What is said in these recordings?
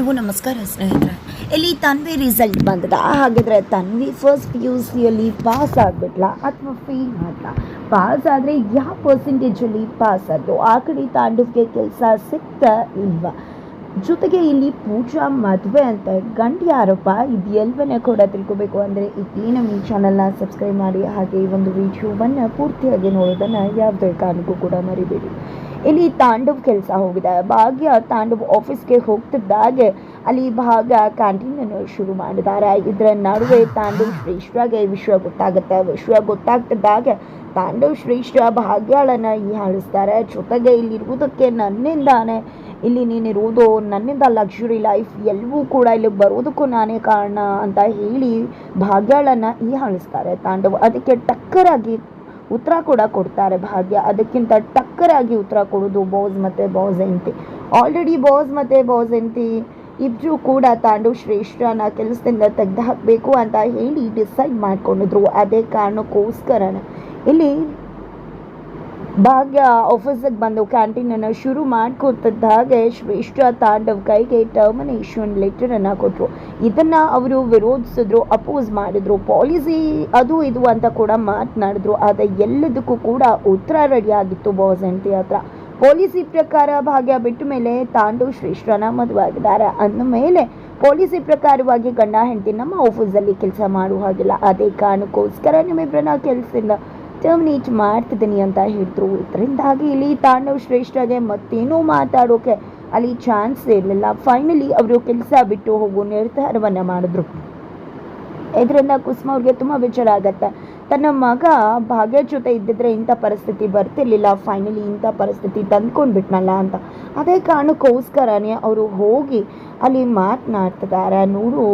ಎಲ್ರಿಗೂ ನಮಸ್ಕಾರ ಸ್ನೇಹಿತರೆ. ಇಲ್ಲಿ ತನ್ವಿ ರಿಸಲ್ಟ್ ಬಂದದ. ಹಾಗಿದ್ರೆ ತನ್ವಿ ಫಸ್ಟ್ ಪಿ ಯು ಸಿಯಲ್ಲಿ ಪಾಸ್ ಆಗಿಬಿಟ್ಲ ಅಥವಾ ಫೇಲ್ ಆಗ್ಲ ಪಾಸ್ ಆದರೆ ಯಾವ ಪರ್ಸೆಂಟೇಜಲ್ಲಿ ಪಾಸ್ ಆದ್ರು ಆ ಕಡೆ ತಾಂಡವ್ಗೆ ಕೆಲಸ ಸಿಗ್ತಾ ಇಲ್ವಾ? ಜೊತೆಗೆ ಇಲ್ಲಿ ಪೂಜಾ ಮದುವೆ ಅಂತ ಗಂಡು ಯಾರಪ್ಪ ಇದು ಕೂಡ ತಿಳ್ಕೊಬೇಕು ಅಂದರೆ ಇಲ್ಲಿ ನಮ್ಮ ಈ ಚಾನಲ್ನ ಸಬ್ಸ್ಕ್ರೈಬ್ ಮಾಡಿ. ಹಾಗೆ ಈ ಒಂದು ವಿಡಿಯೋವನ್ನು ಪೂರ್ತಿಯಾಗಿ ನೋಡೋದನ್ನು ಯಾವುದೇ ಕಾರಣಕ್ಕೂ ಕೂಡ ಮರಿಬೇಡಿ. ಇಲ್ಲಿ ತಾಂಡವ್ ಕೆಲಸ ಹೋಗಿದೆ. ಭಾಗ್ಯ ತಾಂಡವ್ ಆಫೀಸ್ಗೆ ಹೋಗ್ತಿದ್ದಾಗೆ ಅಲ್ಲಿ ಭಾಗ್ಯ ಕ್ಯಾಂಟೀನನ್ನು ಶುರು ಮಾಡಿದ್ದಾರೆ. ಇದರ ನಡುವೆ ತಾಂಡವ್ ಶ್ರೇಷ್ಠಗೆ ವಿಷಯ ಗೊತ್ತಾಗುತ್ತೆ. ವಿಷಯ ಗೊತ್ತಾಗ್ತಿದ್ದಾಗೆ ತಾಂಡವ್ ಶ್ರೇಷ್ಠ ಭಾಗ್ಯಳನ್ನ ಈ ಹಾಳಿಸ್ತಾರೆ ಜೊತೆಗೆ ಇಲ್ಲಿರುವುದಕ್ಕೆ ನನ್ನಿಂದಾನೆ ಇಲ್ಲಿ ನೀನಿರುವುದು ನನ್ನಿಂದ ಲಕ್ಸುರಿ ಲೈಫ್ ಎಲ್ಲವೂ ಕೂಡ ಇಲ್ಲಿ ಬರೋದಕ್ಕೂ ನಾನೇ ಕಾರಣ ಅಂತ ಹೇಳಿ ಭಾಗ್ಯಗಳನ್ನು ಈ ಹಾಳಿಸ್ತಾರೆ ತಾಂಡವ್ ಅದಕ್ಕೆ ಟಕ್ಕರಾಗಿ ಉತ್ತರ ಕೂಡ ಕೊಡ್ತಾರೆ ಭಾಗ್ಯ. ಅದಕ್ಕಿಂತ ಟಕ್ಕರಾಗಿ ಉತ್ತರ ಕೊಡೋದು ಬಾಸ್ ಮತ್ತು ಬಾಸ್ ಎಂತಿ ಆಲ್ರೆಡಿ ಬಾಸ್ ಮತ್ತು ಬಾಸ್ ಎಂತಿ ಇಬ್ಬರು ಕೂಡ ತಾಂಡವ್ ಶ್ರೇಷ್ಠನ ಕೆಲಸದಿಂದ ತೆಗೆದು ಹಾಕಬೇಕು ಅಂತ ಹೇಳಿ ಡಿಸೈಡ್ ಮಾಡ್ಕೊಂಡಿದ್ರು. ಅದೇ ಕಾರಣಕ್ಕೋಸ್ಕರನೇ. ಇಲ್ಲಿ ಭಾಗ್ಯ ಆಫೀಸಿಗೆ ಬಂದು ಕ್ಯಾಂಟೀನನ್ನು ಶುರು ಮಾಡ್ಕೊತಿದ್ದ ಹಾಗೆ ಶ್ರೇಷ್ಠ ತಾಂಡವ್ ಕೈಗೆ ಟರ್ಮಿನೇಷನ್ ಲೆಟರನ್ನು ಕೊಟ್ಟರು ಇದನ್ನು ಅವರು ವಿರೋಧಿಸಿದ್ರು ಅಪೋಸ್ ಮಾಡಿದ್ರು. ಪಾಲಿಸಿ ಅದು ಇದು ಅಂತ ಕೂಡ ಮಾತನಾಡಿದ್ರು. ಆದರೆ ಎಲ್ಲದಕ್ಕೂ ಕೂಡ ಉತ್ತರ ರೆಡಿ ಆಗಿತ್ತು ಬಾಸ್ ಹೆಂಡತಿ ಹತ್ರ ಪಾಲಿಸಿ ಪ್ರಕಾರ ಭಾಗ್ಯ ಬಿಟ್ಟ ಮೇಲೆ ತಾಂಡವ್ ಶ್ರೇಷ್ಠನ ಮದುವೆ ಆಗಿದ್ದಾರೆ. ಅಂದ ಮೇಲೆ ಪಾಲಿಸಿ ಪ್ರಕಾರವಾಗಿ ಗಂಡ, ಹೆಂಡತಿ ನಮ್ಮ ಆಫೀಸಲ್ಲಿ ಕೆಲಸ ಮಾಡುವ ಹಾಗಿಲ್ಲ. ಅದೇ ಕಾರಣಕ್ಕೋಸ್ಕರ ನಿಮ್ಮಿಬ್ಬರನ್ನ ಕೆಲಸದಿಂದ ಟರ್ಮಿನೇಟ್ ಮಾಡ್ತಿದ್ದೀನಿ ಅಂತ ಹೇಳಿದ್ರು. ಇದರಿಂದಾಗಿ ಇಲ್ಲಿ ತಾಂಡವ್ ಶ್ರೇಷ್ಠಗೆ ಮತ್ತೇನೋ ಮಾತಾಡೋಕೆ ಅಲ್ಲಿ ಚಾನ್ಸ್ ಇರಲಿಲ್ಲ. ಫೈನಲಿ ಅವರು ಕೆಲಸ ಬಿಟ್ಟು ಹೋಗೋ ನಿರ್ಧಾರವನ್ನು ಮಾಡಿದ್ರು. ಇದರಿಂದ ಕುಸುಮ ಅವ್ರಿಗೆ ತುಂಬ ವಿಚಾರ ಆಗತ್ತೆ ತನ್ನ ಮಗ ಭಾಗ್ಯ ಜೊತೆ ಇದ್ದಿದ್ರೆ ಇಂಥ ಪರಿಸ್ಥಿತಿ ಬರ್ತಿರ್ಲಿಲ್ಲ. ಫೈನಲಿ ಇಂಥ ಪರಿಸ್ಥಿತಿ ತಂದ್ಕೊಂಡ್ಬಿಟ್ನಲ್ಲ ಅಂತ. ಅದೇ ಕಾರಣಕ್ಕೋಸ್ಕರನೇ ಅವರು ಹೋಗಿ ಅಲ್ಲಿ ಮಾತನಾಡ್ತಿದ್ದಾರೆ. ನೋಡು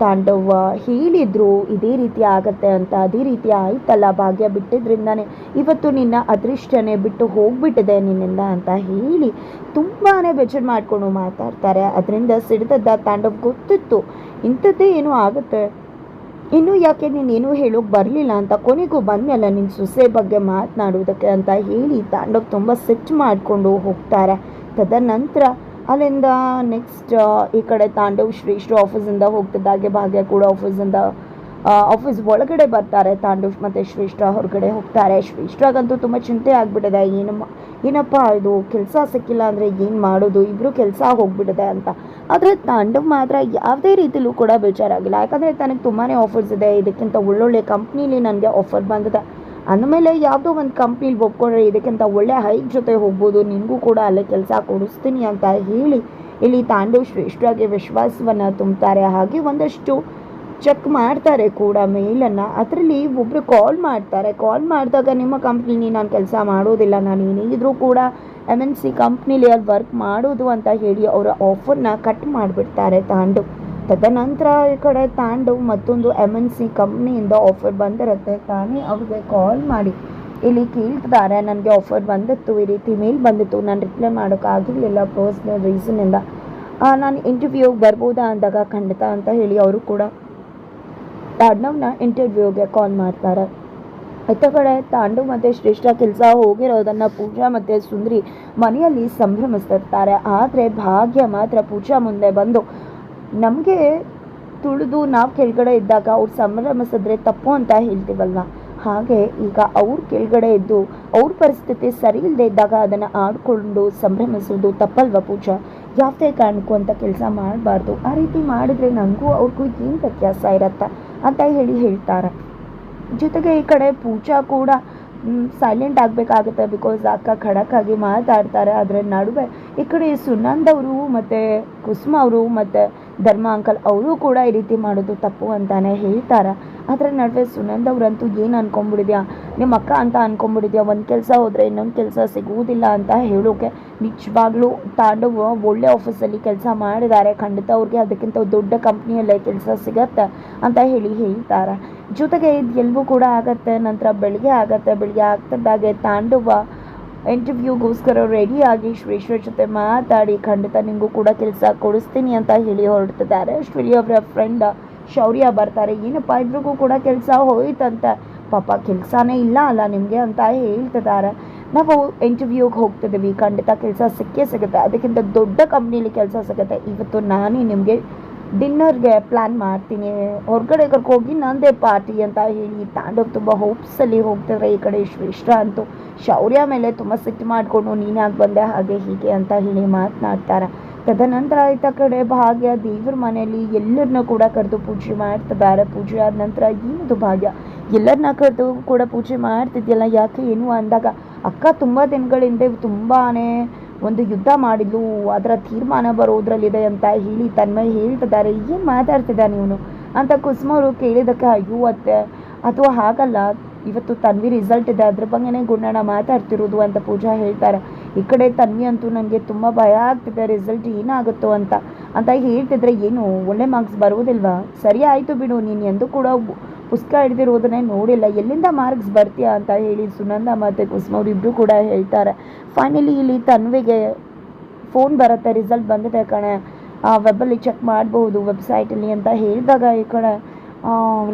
ತಾಂಡವ್ ಹೇಳಿದ್ರು, ಇದೇ ರೀತಿ ಆಗತ್ತೆ ಅಂತ. ಅದೇ ರೀತಿ ಆಯ್ತಲ್ಲ ಭಾಗ್ಯ ಬಿಟ್ಟಿದ್ರಿಂದಾನೆ. ಇವತ್ತು ನಿನ್ನ ಅದೃಷ್ಟನೇ ಬಿಟ್ಟು ಹೋಗ್ಬಿಟ್ಟಿದೆ ನಿನ್ನಿಂದ ಅಂತ ಹೇಳಿ ತುಂಬಾ ಬೇಜಾರು ಮಾಡ್ಕೊಂಡು ಮಾತಾಡ್ತಾರೆ. ಅದರಿಂದ ಸಿಡಿದದ್ದ ತಾಂಡವ್ ಗೊತ್ತಿತ್ತು. ಇಂಥದ್ದೇ ಏನೂ ಆಗುತ್ತೆ. ಇನ್ನು ಯಾಕೆ ನೀನೇನು ಹೇಳೋಕೆ ಬರಲಿಲ್ಲ ಅಂತ ಕೊನೆಗೂ ಬಂದ್ಮೇಲೆ ನಿನ್ನ ಸೊಸೆ ಬಗ್ಗೆ ಮಾತನಾಡೋದಕ್ಕೆ ಅಂತ ಹೇಳಿ ತಾಂಡವ್ ತುಂಬ ಸಿಟ್ಟು ಮಾಡಿಕೊಂಡು ಹೋಗ್ತಾರೆ. ತದನಂತರ ಅಲ್ಲಿಂದ ನೆಕ್ಸ್ಟ್ ಈ ಕಡೆ ತಾಂಡವ್ ಶ್ರೇಷ್ಠ ಆಫೀಸಿಂದ ಹೋಗ್ತಿದ್ದಾಗೆ ಭಾಗ್ಯ ಕೂಡ ಆಫೀಸಿಂದ ಆಫೀಸ್ ಒಳಗಡೆ ಬರ್ತಾರೆ ತಾಂಡವ್ ಮತ್ತು ಶ್ರೇಷ್ಠ ಹೊರಗಡೆ ಹೋಗ್ತಾರೆ. ಶ್ರೇಷ್ಠಗಂತೂ ತುಂಬ ಚಿಂತೆ ಆಗಿಬಿಟ್ಟಿದೆ. ಏನಮ್ಮ ಏನಪ್ಪ ಇದು ಕೆಲಸ ಸಿಕ್ಕಿಲ್ಲ ಅಂದರೆ ಏನು ಮಾಡೋದು? ಇಬ್ಬರು ಕೆಲಸ ಹೋಗ್ಬಿಡುತ್ತೆ ಅಂತ. ಆದರೆ ತಾಂಡವ್ ಮಾತ್ರ ಯಾವುದೇ ರೀತಿಲೂ ಕೂಡ ಬೇಜಾರಾಗಿಲ್ಲ. ಯಾಕಂದರೆ ತನಗೆ ತುಂಬಾ ಆಫರ್ಸ್ ಇದೆ. ಇದಕ್ಕಿಂತ ಒಳ್ಳೊಳ್ಳೆ ಕಂಪ್ನೀಲಿ ನನಗೆ ಆಫರ್ ಬಂದಿದೆ. ಅಂದಮೇಲೆ ಯಾವುದೋ ಒಂದು ಕಂಪ್ನೀಲಿ ಒಪ್ಕೊಂಡ್ರೆ ಇದಕ್ಕಿಂತ ಒಳ್ಳೆ ಹೈಕ್ ಜೊತೆ ಹೋಗ್ಬೋದು. ನಿನಗೂ ಕೂಡ ಅಲ್ಲೇ ಕೆಲಸ ಕೊಡಿಸ್ತೀನಿ ಅಂತ ಹೇಳಿ, ಇಲ್ಲಿ ತಾಂಡವ್ ಶ್ರೇಷ್ಠವಾಗಿ ವಿಶ್ವಾಸವನ್ನು ತುಂಬ್ತಾರೆ. ಹಾಗೆ ಒಂದಷ್ಟು ಚೆಕ್ ಮಾಡ್ತಾರೆ ಕೂಡ ಮೇಲನ್ನು. ಅದರಲ್ಲಿ ಒಬ್ಬರು ಕಾಲ್ ಮಾಡ್ತಾರೆ. ಕಾಲ್ ಮಾಡಿದಾಗ ನಿಮ್ಮ ಕಂಪ್ನಿಲಿ ನಾನು ಕೆಲಸ ಮಾಡೋದಿಲ್ಲ. ನಾನು ಏನಿದ್ರೂ ಕೂಡ ಎಂ ಎನ್ ಸಿ ಕಂಪ್ನಿಲಿ ಅಲ್ಲಿ ವರ್ಕ್ ಮಾಡೋದು ಅಂತ ಹೇಳಿ ಅವರ ಆಫರ್ನ ಕಟ್ ಮಾಡಿಬಿಡ್ತಾರೆ ತಾಂಡು. ತದನಂತರ ಈ ಕಡೆ ತಾಂಡು ಮತ್ತೊಂದು ಎಂ ಎನ್ ಸಿ ಕಂಪ್ನಿಯಿಂದ ಆಫರ್ ಬಂದಿರುತ್ತೆ. ತಾನೇ ಅವ್ರಿಗೆ ಕಾಲ್ ಮಾಡಿ. ಇಲ್ಲಿ ಕೇಳ್ತಿದ್ದಾರೆ, ನನಗೆ ಆಫರ್ ಬಂದಿತ್ತು. ಈ ರೀತಿ ಮೇಲ್ ಬಂದಿತ್ತು. ನಾನು ರಿಪ್ಲೈ ಮಾಡೋಕ್ಕಾಗಿರಲಿಲ್ಲ ಪರ್ಸ್ನಲ್ ರೀಸನಿಂದ ನಾನು ಇಂಟರ್ವ್ಯೂಗೆ ಬರ್ಬೋದಾ ಅಂದಾಗ ಖಂಡಿತ ಅಂತ ಹೇಳಿ ಅವರು ಕೂಡ ತಾಂಡವ್ನ ಇಂಟರ್ವ್ಯೂಗೆ ಕಾಲ್ ಮಾಡ್ತಾರೆ. ಇತ್ತ ಕಡೆ ತಾಂಡವ್ ಮತ್ತು ಶ್ರೇಷ್ಠ ಕೆಲಸ ಹೋಗಿರೋದನ್ನು ಪೂಜಾ ಮತ್ತು ಸುಂದ್ರಿ ಮನೆಯಲ್ಲಿ ಸಂಭ್ರಮಿಸ್ತಿರ್ತಾರೆ. ಆದರೆ ಭಾಗ್ಯ ಮಾತ್ರ ಪೂಜಾ ಮುಂದೆ ಬಂದು ನಮಗೆ ತುಳಿದು ನಾವು ಕೆಳಗಡೆ ಇದ್ದಾಗ ಅವ್ರು ಸಂಭ್ರಮಿಸಿದ್ರೆ ತಪ್ಪು ಅಂತ ಹೇಳ್ತೀವಲ್ವ? ಹಾಗೆ ಈಗ ಅವ್ರ ಕೆಳಗಡೆ ಇದ್ದು ಅವ್ರ ಪರಿಸ್ಥಿತಿ ಸರಿ ಇಲ್ಲದೆ ಇದ್ದಾಗ ಅದನ್ನು ಆಡಿಕೊಂಡು ಸಂಭ್ರಮಿಸೋದು ತಪ್ಪಲ್ವ ಪೂಜಾ? ಯಾವುದೇ ಕಾರಣಕ್ಕೂ ಅಂತ ಕೆಲಸ ಮಾಡಬಾರ್ದು. ಆ ರೀತಿ ಮಾಡಿದ್ರೆ ನನಗೂ ಅವ್ರಿಗೂ ಏನು ವ್ಯತ್ಯಾಸ ಇರತ್ತೆ? ಅಂತ ಹೇಳಿ ಹೇಳ್ತಾರೆ. ಜೊತೆಗೆ ಈ ಕಡೆ ಪೂಜಾ ಕೂಡ ಸೈಲೆಂಟ್ ಆಗಬೇಕಾಗುತ್ತೆ ಬಿಕಾಸ್ ಅಕ್ಕ ಖಡಕ್ಕಾಗಿ ಮಾತಾಡ್ತಾರೆ. ಅದರ ನಡುವೆ ಈ ಕಡೆ ಸುನಂದ್ ಅವರು ಮತ್ತು ಕುಸುಮ ಅವರು ಮತ್ತು ಧರ್ಮ ಅಂಕಲ್ ಅವರು ಕೂಡ ಈ ರೀತಿ ಮಾಡೋದು ತಪ್ಪು ಅಂತಾನೆ ಹೇಳ್ತಾರೆ. ಅದರ ನಡುವೆ ಸುನಂದ್ ಅವರಂತೂ ಏನು ಅನ್ಕೊಂಬಿಡಿದ್ಯಾ ನಿಮ್ಮ ಅಕ್ಕ ಅಂತ ಅನ್ಕೊಂಡ್ಬಿಟ್ಟಿದ್ಯಾ? ಒಂದು ಕೆಲಸ ಹೋದರೆ ಇನ್ನೊಂದು ಕೆಲಸ ಸಿಗುವುದಿಲ್ಲ ಅಂತ ಹೇಳೋಕೆ ನಿಜವಾಗ್ಲೂ ತಾಂಡವ್ ಒಳ್ಳೆ ಆಫೀಸಲ್ಲಿ ಕೆಲಸ ಮಾಡಿದ್ದಾರೆ. ಖಂಡಿತ ಅವ್ರಿಗೆ ಅದಕ್ಕಿಂತ ದೊಡ್ಡ ಕಂಪ್ನಿಯಲ್ಲೇ ಕೆಲಸ ಸಿಗತ್ತೆ ಅಂತ ಹೇಳಿ ಹೇಳ್ತಾರೆ. ಜೊತೆಗೆ ಇದು ಎಲ್ಲವೂ ಕೂಡ ಆಗತ್ತೆ. ನಂತರ ಬೆಳಿಗ್ಗೆ ಆಗತ್ತೆ. ಬೆಳಿಗ್ಗೆ ಆಗ್ತಿದ್ದಾಗೆ ತಾಂಡವ ಇಂಟರ್ವ್ಯೂಗೋಸ್ಕರ ರೆಡಿಯಾಗಿ ಶ್ರೇಷ್ಠ ಜೊತೆ ಮಾತಾಡಿ ಖಂಡಿತ ನಿಮಗೂ ಕೂಡ ಕೆಲಸ ಕೊಡಿಸ್ತೀನಿ ಅಂತ ಹೇಳಿ ಹೊರಡ್ತಿದ್ದಾರೆ. ಶ್ರೀ ಅವರ ಫ್ರೆಂಡ್ ಶೌರ್ಯ ಬರ್ತಾರೆ. ಏನಪ್ಪ ಇಬ್ರಿಗೂ ಕೂಡ ಕೆಲಸ ಹೋಯ್ತಂತೆ? ಪಾಪ ಕೆಲಸನೇ ಇಲ್ಲ ಅಲ್ಲ, ನಿಮಗೆ ಅಂತ ಹೇಳ್ತಿದ್ದಾರೆ. ನಾವು ಇಂಟರ್ವ್ಯೂಗೆ ಹೋಗ್ತಿದ್ದೀವಿ ಖಂಡಿತ ಕೆಲಸ ಸಿಕ್ಕೇ ಸಿಗುತ್ತೆ. ಅದಕ್ಕಿಂತ ದೊಡ್ಡ ಕಂಪ್ನೀಲಿ ಕೆಲಸ ಸಿಗುತ್ತೆ. ಇವತ್ತು ನಾನೇ ನಿಮಗೆ ಡಿನ್ನರ್ಗೆ ಪ್ಲ್ಯಾನ್ ಮಾಡ್ತೀನಿ. ಹೊರಗಡೆ ಕರ್ಕೋಗಿ ನಂದೇ ಪಾರ್ಟಿ ಅಂತ ಹೇಳಿ ತಾಂಡವ್ ತುಂಬ ಹೋಪ್ಸಲ್ಲಿ ಹೋಗ್ತಿದ್ರೆ ಈ ಕಡೆ ಶ್ರೇಷ್ಠ ಅಂತೂ ಶೌರ್ಯ ಮೇಲೆ ತುಂಬ ಸಿಟ್ಟು ಮಾಡಿಕೊಂಡು ನೀನಾಗಿ ಬಂದೆ, ಹಾಗೆ ಹೀಗೆ ಅಂತ ಹೇಳಿ ಮಾತನಾಡ್ತಾರೆ. ತದನಂತರ ಆಯ್ತ ಕಡೆ ಭಾಗ್ಯ ದೇವ್ರ ಮನೆಯಲ್ಲಿ ಎಲ್ಲರನ್ನ ಕೂಡ ಕರೆದು ಪೂಜೆ ಮಾಡ್ತಿದ್ದಾರೆ. ಪೂಜೆ ಆದ ನಂತರ ಏನದು ಭಾಗ್ಯ? ಎಲ್ಲರನ್ನ ಕರೆದು ಕೂಡ ಪೂಜೆ ಮಾಡ್ತಿದ್ಯಲ್ಲ, ಯಾಕೆ ಏನು ಅಂದಾಗ, ಅಕ್ಕ ತುಂಬ ದಿನಗಳಿಂದ ತುಂಬಾ ಒಂದು ಯುದ್ಧ ಮಾಡಿದ್ಲು, ಅದರ ತೀರ್ಮಾನ ಬರೋದ್ರಲ್ಲಿದೆ ಅಂತ ಹೇಳಿ ತನ್ಮಯ ಹೇಳ್ತಿದ್ದಾರೆ, ಏನು ಮಾತಾಡ್ತಿದ್ದಾನೆ ಇವನು ಅಂತ ಕುಸುಮವರು ಕೇಳಿದಕ್ಕೆ ಅಯ್ಯೋ ಅತ್ತೆ, ಅಥವಾ ಹಾಗಲ್ಲ, ಇವತ್ತು ತನ್ವಿ ರಿಸಲ್ಟ್ ಇದೆ, ಅದ್ರ ಬಗ್ಗೆನೇ ಗುಂಡಣ್ಣ ಮಾತಾಡ್ತಿರೋದು ಅಂತ ಪೂಜಾ ಹೇಳ್ತಾರೆ. ಈ ಕಡೆ ತನ್ವಿ ಅಂತೂ ನನಗೆ ತುಂಬ ಭಯ ಆಗ್ತಿದೆ ರಿಸಲ್ಟ್ ಏನಾಗುತ್ತೋ ಅಂತ ಅಂತ ಹೇಳ್ತಿದ್ರೆ, ಏನು, ಒಳ್ಳೆ ಮಾರ್ಕ್ಸ್ ಬರುವುದಿಲ್ವಾ ಸರಿ ಆಯಿತು ಬಿಡು, ನೀನು ಎಂದು ಕೂಡ ಪುಸ್ತಕ ಹಿಡ್ದಿರೋದನ್ನೇ ನೋಡಿಲ್ಲ. ಎಲ್ಲಿಂದ ಮಾರ್ಕ್ಸ್ ಬರ್ತೀಯಾ ಅಂತ ಹೇಳಿ ಸುನಂದ ಮತ್ತು ಕುಸುಮ ಅವರಿಬ್ಬರು ಕೂಡ ಹೇಳ್ತಾರೆ. ಫೈನಲಿ ಇಲ್ಲಿ ತನ್ವಿಗೆ ಫೋನ್ ಬರುತ್ತೆ ರಿಸಲ್ಟ್ ಬಂದಿದೆ ಕಣೆ. ವೆಬ್ಬಲ್ಲಿ ಚೆಕ್ ಮಾಡ್ಬೋದು ವೆಬ್ಸೈಟಲ್ಲಿ ಅಂತ ಹೇಳಿದಾಗ ಈ ಕಡೆ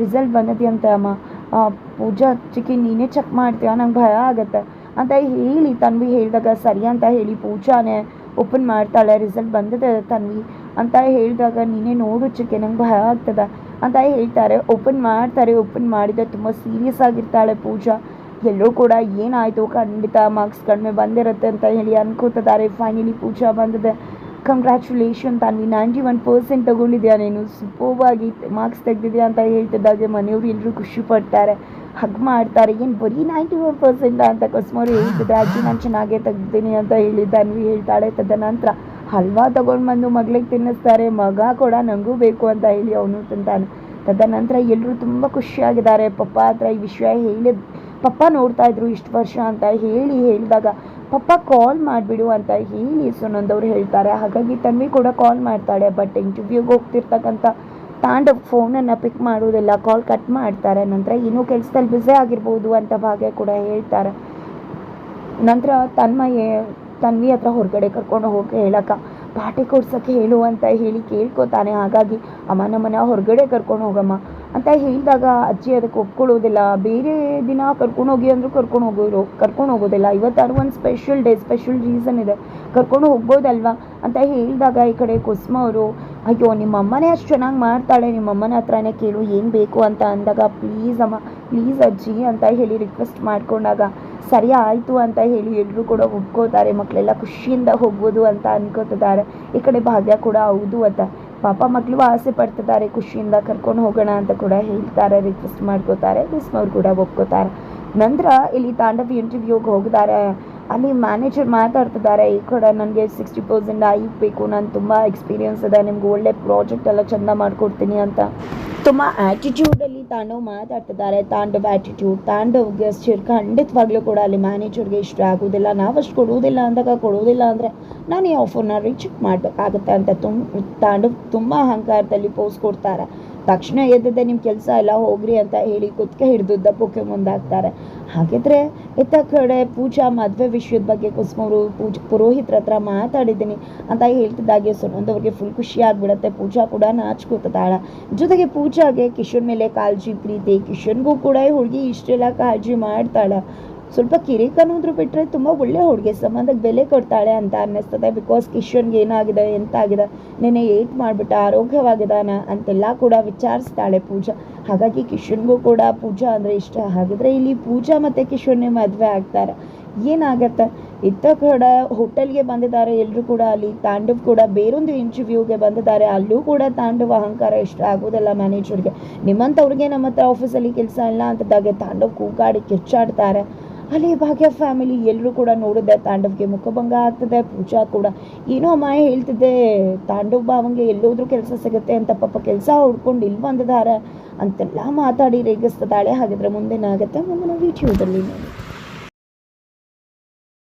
ರಿಸಲ್ಟ್ ಬಂದಿದೆಯಂತೆ ಅಮ್ಮ? ಆ, ಪೂಜಾ ಚಿಕ್ಕಿ ನೀನೇ ಚೆಕ್ ಮಾಡ್ತೀಯ? ನಂಗೆ ಭಯ ಆಗುತ್ತೆ. ಅಂತ ಹೇಳಿ ತನ್ವಿ ಹೇಳಿದಾಗ ಸರಿ ಅಂತ ಹೇಳಿ ಪೂಜಾನೇ ಓಪನ್ ಮಾಡ್ತಾಳೆ ರಿಸಲ್ಟ್ ಬಂದಿದೆ ತನ್ವಿ ಅಂತ ಹೇಳಿದಾಗ ನೀನೇ ನೋಡು ಚಿಕ್ಕಿ ನಂಗೆ ಭಯ ಆಗ್ತದೆ. ಅಂತ ಹೇಳ್ತಾರೆ. ಓಪನ್ ಮಾಡ್ತಾರೆ ಓಪನ್ ಮಾಡಿದರೆ ತುಂಬ ಸೀರಿಯಸ್ ಆಗಿರ್ತಾಳೆ ಪೂಜಾ. ಎಲ್ಲರೂ ಕೂಡ ಏನಾಯಿತು? ಖಂಡಿತ ಮಾರ್ಕ್ಸ್ ಕಡಿಮೆ ಬಂದಿರುತ್ತೆ ಅಂತ ಹೇಳಿ ಅನ್ಕೋತಿದ್ದಾರೆ. ಫೈನಲಿ ಪೂಜಾ ಬಂದಿದೆ. Congratulation Tanvi. Ninety one percent ತೊಗೊಂಡಿದ್ಯಾ ನೀನು? ಸೂಪರ್ವಾಗಿ ಮಾರ್ಕ್ಸ್ ತೆಗೆದಿದ್ಯಾ ಅಂತ ಹೇಳ್ತಿದ್ದಾಗೆ ಮನೆಯವರು. ಎಲ್ಲರೂ ಖುಷಿ ಪಡ್ತಾರೆ. ಹಗ್ ಮಾಡ್ತಾರೆ. ಏನು ಬರೀ ನೈಂಟಿ ಒನ್ ಪರ್ಸೆಂಟ್ ಅಂತ ಕಸ್ಮರು ಹೇಳ್ತಿದ್ದೆ ಅಜ್ಜಿ, ನಾನು ಚೆನ್ನಾಗೇ ತೆಗ್ದಿದ್ದೀನಿ ಅಂತ ಹೇಳಿ ತನ್ವಿ ಹೇಳ್ತಾಳೆ ತದನಂತರ. ಹಲ್ವಾ ತಗೊಂಡು ಬಂದು ಮಗಳಿಗೆ ತಿನ್ನಿಸ್ತಾರೆ, ಮಗ ಕೂಡ ನನಗೂ ಬೇಕು ಅಂತ ಹೇಳಿ ಅವನು ತಿಂತಾನೆ. ತದನಂತರ ಎಲ್ಲರೂ ತುಂಬ ಖುಷಿಯಾಗಿದ್ದಾರೆ. ಪಪ್ಪ ಹತ್ರ ಈ ವಿಷಯ ಹೇಳಿದ, ಪಪ್ಪ ನೋಡ್ತಾ ಇದ್ರು ಇಷ್ಟು ವರ್ಷ ಅಂತ ಹೇಳಿ ಹೇಳಿದಾಗ, ಪಪ್ಪ ಕಾಲ್ ಮಾಡಿಬಿಡು ಅಂತ ಹೇಳಿ ಸುನಂದವ್ರು ಹೇಳ್ತಾರೆ. ಹಾಗಾಗಿ ತನ್ವಿ ಕೂಡ ಕಾಲ್ ಮಾಡ್ತಾಳೆ ಬಟ್ ಇಂಟರ್ವ್ಯೂಗೆ ಹೋಗ್ತಿರ್ತಕ್ಕಂಥ ತಾಂಡವ್ ಫೋನನ್ನು ಪಿಕ್ ಮಾಡುವುದಿಲ್ಲ. ಕಾಲ್ ಕಟ್ ಮಾಡ್ತಾರೆ. ನಂತರ ಏನೋ ಕೆಲಸದಲ್ಲಿ ಬ್ಯುಸಿ ಆಗಿರ್ಬೋದು ಅಂತ ಭಾಗ್ಯ ಕೂಡ ಹೇಳ್ತಾರೆ. ನಂತರ ತನ್ಮಯೇ ತನ್ವಿ ಹತ್ರ ಹೊರಗಡೆ ಕರ್ಕೊಂಡು ಹೋಗಿ ಹೇಳಕ್ಕ, ಪಾಠಿ ಕೊಡ್ಸೋಕ್ಕೆ ಹೇಳು ಅಂತ ಹೇಳಿ ಕೇಳ್ಕೊತಾನೆ. ಹಾಗಾಗಿ, ಅಮ್ಮ ಹೊರಗಡೆ ಕರ್ಕೊಂಡು ಹೋಗಮ್ಮ ಅಂತ ಹೇಳಿದಾಗ, ಅಜ್ಜಿ, ಅದಕ್ಕೆ ಒಪ್ಕೊಳ್ಳೋದಿಲ್ಲ. ಬೇರೆ ದಿನ ಕರ್ಕೊಂಡು ಹೋಗಿ ಅಂದರೂ ಕರ್ಕೊಂಡು ಹೋಗೋರು, ಕರ್ಕೊಂಡು ಹೋಗೋದಿಲ್ಲ. ಇವತ್ತಾರು ಒಂದು ಸ್ಪೆಷಲ್ ಡೇ ಸ್ಪೆಷಲ್ ರೀಸನ್ ಇದೆ. ಕರ್ಕೊಂಡು ಹೋಗ್ಬೋದಲ್ವಾ? ಅಂತ ಹೇಳಿದಾಗ, ಈ ಕಡೆ ಕುಸ್ಮ ಅವರು, ಅಯ್ಯೋ, ನಿಮ್ಮ ಅಮ್ಮನೇ ಅಷ್ಟು ಚೆನ್ನಾಗಿ ಮಾಡ್ತಾಳೆ. ನಿಮ್ಮ ಅಮ್ಮನ ಹತ್ರನೇ ಕೇಳು, ಏನು ಬೇಕು? ಅಂತ ಅಂದಾಗ, ಪ್ಲೀಸ್ ಅಮ್ಮ, ಪ್ಲೀಸ್ ಅಜ್ಜಿ ಅಂತ ಹೇಳಿ ರಿಕ್ವೆಸ್ಟ್ ಮಾಡ್ಕೊಂಡಾಗ ಸರಿ ಆಯಿತು ಅಂತ ಹೇಳಿ ಎಲ್ಲರೂ ಕೂಡ ಒಪ್ಕೋತಾರೆ ಮಕ್ಕಳೆಲ್ಲ ಖುಷಿಯಿಂದ ಹೋಗ್ಬೋದು ಅಂತ ಅನ್ಕೋತಿದ್ದಾರೆ. ಈ ಕಡೆ ಭಾಗ್ಯ ಕೂಡ ಹೌದು ಅಂತ. ಪಾಪ ಮಕ್ಕಳು ಆಸೆ ಪಡ್ತಿದ್ದಾರೆ, ಖುಷಿಯಿಂದ ಕರ್ಕೊಂಡು ಹೋಗೋಣ ಅಂತ ಕೂಡ ಹೇಳ್ತಾರೆ ರಿಕ್ವೆಸ್ಟ್ ಮಾಡ್ಕೋತಾರೆ ಅವ್ರು ಕೂಡ ಒಪ್ಕೋತಾರೆ. ನಂತರ ಇಲ್ಲಿ ತಾಂಡವಿ ಇಂಟರ್ವ್ಯೂಗೆ ಹೋಗಿದ್ದಾರೆ ಅಲ್ಲಿ ಮ್ಯಾನೇಜರ್ ಮಾತಾಡ್ತಿದ್ದಾರೆ, ಈ ಕಡೆ ನನಗೆ ಸಿಕ್ಸ್ಟಿ ಪರ್ಸೆಂಟ್ ಬೇಕು, ನಾನು ತುಂಬ ಎಕ್ಸ್ಪೀರಿಯನ್ಸ್ ಇದೆ, ನಿಮ್ಗೆ ಒಳ್ಳೆ ಪ್ರಾಜೆಕ್ಟ್ ಎಲ್ಲ ಚೆಂದ ಮಾಡಿಕೊಡ್ತೀನಿ ಅಂತ. ತುಂಬ ಆ್ಯಟಿಟ್ಯೂಡಲ್ಲಿ ತಾಂಡವ್ ಮಾತಾಡ್ತಿದ್ದಾರೆ, ತಾಂಡವ್ ಆ್ಯಟಿಟ್ಯೂಡ್ ತಾಂಡವ್ಗೆ ಅಷ್ಟು ಖಂಡಿತವಾಗ್ಲೂ ಕೂಡ ಅಲ್ಲಿ ಮ್ಯಾನೇಜರ್ಗೆ ಇಷ್ಟ ಆಗೋದಿಲ್ಲ. ನಾವಷ್ಟು ಕೊಡೋದಿಲ್ಲ ಅಂದಾಗ ಕೊಡೋದಿಲ್ಲ ಅಂದರೆ ನಾನು ಈ ಆಫರ್ನ ರಿಜೆಕ್ಟ್ ಮಾಡಬೇಕಾಗುತ್ತೆ ಅಂತ ತುಂಬ ತಾಂಡವ್ ತುಂಬ ಅಹಂಕಾರದಲ್ಲಿ ಪೋಸ್ ಕೊಡ್ತಾರೆ. ತಕ್ಷಣ ಎದ್ದಿದ್ದೆ ನಿಮ್ಮ ಕೆಲಸ ಎಲ್ಲ ಹೋಗ್ರಿ ಅಂತ ಹೇಳಿ ಕುತ್ಕೆ ಹಿಡಿದು ದಪ್ಪಕ್ಕೆ ಮುಂದಾಗ್ತಾರೆ. ಹಾಗಿದ್ರೆ ಇತ್ತ ಕಡೆ ಪೂಜಾ ಮದುವೆ ವಿಷಯದ ಬಗ್ಗೆ ಕುಸುಮವರು ಪೂಜ, ಪುರೋಹಿತ್ರ ಹತ್ರ ಮಾತಾಡಿದ್ದೀನಿ ಅಂತ ಹೇಳ್ತಿದ್ದಾಗೆ ಸುನಂದವ್ರಿಗೆ ಫುಲ್ ಖುಷಿ ಆಗ್ಬಿಡತ್ತೆ. ಪೂಜಾ ಕೂಡ ನಾಚ್ಕೋತಾಳ ಜೊತೆಗೆ ಪೂಜಾಗೆ ಕಿಶನ್ ಮೇಲೆ ಕಾಳಜಿ ಪ್ರೀತಿ. ಕಿಶನ್ಗೂ ಕೂಡ ಹುಡುಗಿ ಇಷ್ಟೆಲ್ಲ ಕಾಳಜಿ ಮಾಡ್ತಾಳ. ಸ್ವಲ್ಪ ಕಿರಿಕ್ ಅನ್ನೋದ್ರು ಬಿಟ್ಟರೆ ತುಂಬ ಒಳ್ಳೆ ಹುಡುಗಿ, ಸಂಬಂಧಕ್ಕೆ ಬೆಲೆ ಕೊಡ್ತಾಳೆ ಅಂತ ಅನ್ನಿಸ್ತದೆ. ಬಿಕಾಸ್ ಕಿಶನ್ಗೆ ಏನಾಗಿದೆ, ಎಂತಾಗಿದೆ ನೆನೆ ಏಟ್ ಮಾಡಿಬಿಟ್ಟ, ಆರೋಗ್ಯವಾಗಿದ್ದಾನ ಅಂತೆಲ್ಲ ಕೂಡ ವಿಚಾರಿಸ್ತಾಳೆ ಪೂಜಾ. ಹಾಗಾಗಿ ಕಿಶನ್ಗೂ ಕೂಡ ಪೂಜಾ ಅಂದರೆ ಇಷ್ಟ. ಹಾಗಿದ್ರೆ ಇಲ್ಲಿ ಪೂಜಾ ಮತ್ತು ಕಿಶನ್ನೇ ಮದುವೆ ಆಗ್ತಾರೆ. ಏನಾಗತ್ತೆ? ಇತ್ತ ಕೂಡ ಹೋಟೆಲ್ಗೆ ಬಂದಿದ್ದಾರೆ ಎಲ್ಲರೂ ಕೂಡ, ಅಲ್ಲಿ ತಾಂಡವ್ ಕೂಡ ಬೇರೊಂದು ಇಂಟರ್ವ್ಯೂಗೆ ಬಂದಿದ್ದಾರೆ. ಅಲ್ಲೂ ಕೂಡ ತಾಂಡವ್ ಅಹಂಕಾರ ಇಷ್ಟ ಆಗೋದಿಲ್ಲ ಮ್ಯಾನೇಜರ್ಗೆ ನಿಮ್ಮಂಥವ್ರಿಗೆ ನಮ್ಮ ಹತ್ರ ಆಫೀಸಲ್ಲಿ ಕೆಲಸ ಇಲ್ಲ ಅಂತದಾಗೆ ತಾಂಡವ್ ಕೂಗಾಡಿ ಕಿರ್ಚಾಡ್ತಾರೆ. ಅಲ್ಲಿ ಭಾಗ್ಯ ಫ್ಯಾಮಿಲಿ ಎಲ್ಲರೂ ಕೂಡ ನೋಡಿದೆ ತಾಂಡವ್ಗೆ ಮುಖಭಂಗ ಆಗ್ತದೆ, ಪೂಜಾ ಕೂಡ. ಏನೋ ಅಮ್ಮ ಹೇಳ್ತಿದ್ದೆ, ತಾಂಡವ್ ಭಾವಂಗೆ ಎಲ್ಲೋದ್ರೂ ಕೆಲಸ ಸಿಗುತ್ತೆ ಅಂತ ಪಾಪ ಕೆಲಸ ಹುಡ್ಕೊಂಡು ಇಲ್ಲಿ ಬಂದಿದ್ದಾರೆ ಅಂತೆಲ್ಲ ಮಾತಾಡಿ ರೇಗಿಸ್ತಿದ್ದಾಳೆ. ಹಾಗಿದ್ರೆ ಮುಂದೇನಾಗುತ್ತೆ? ಮುಂದಿನ ವಿಡಿಯೋದಲ್ಲಿ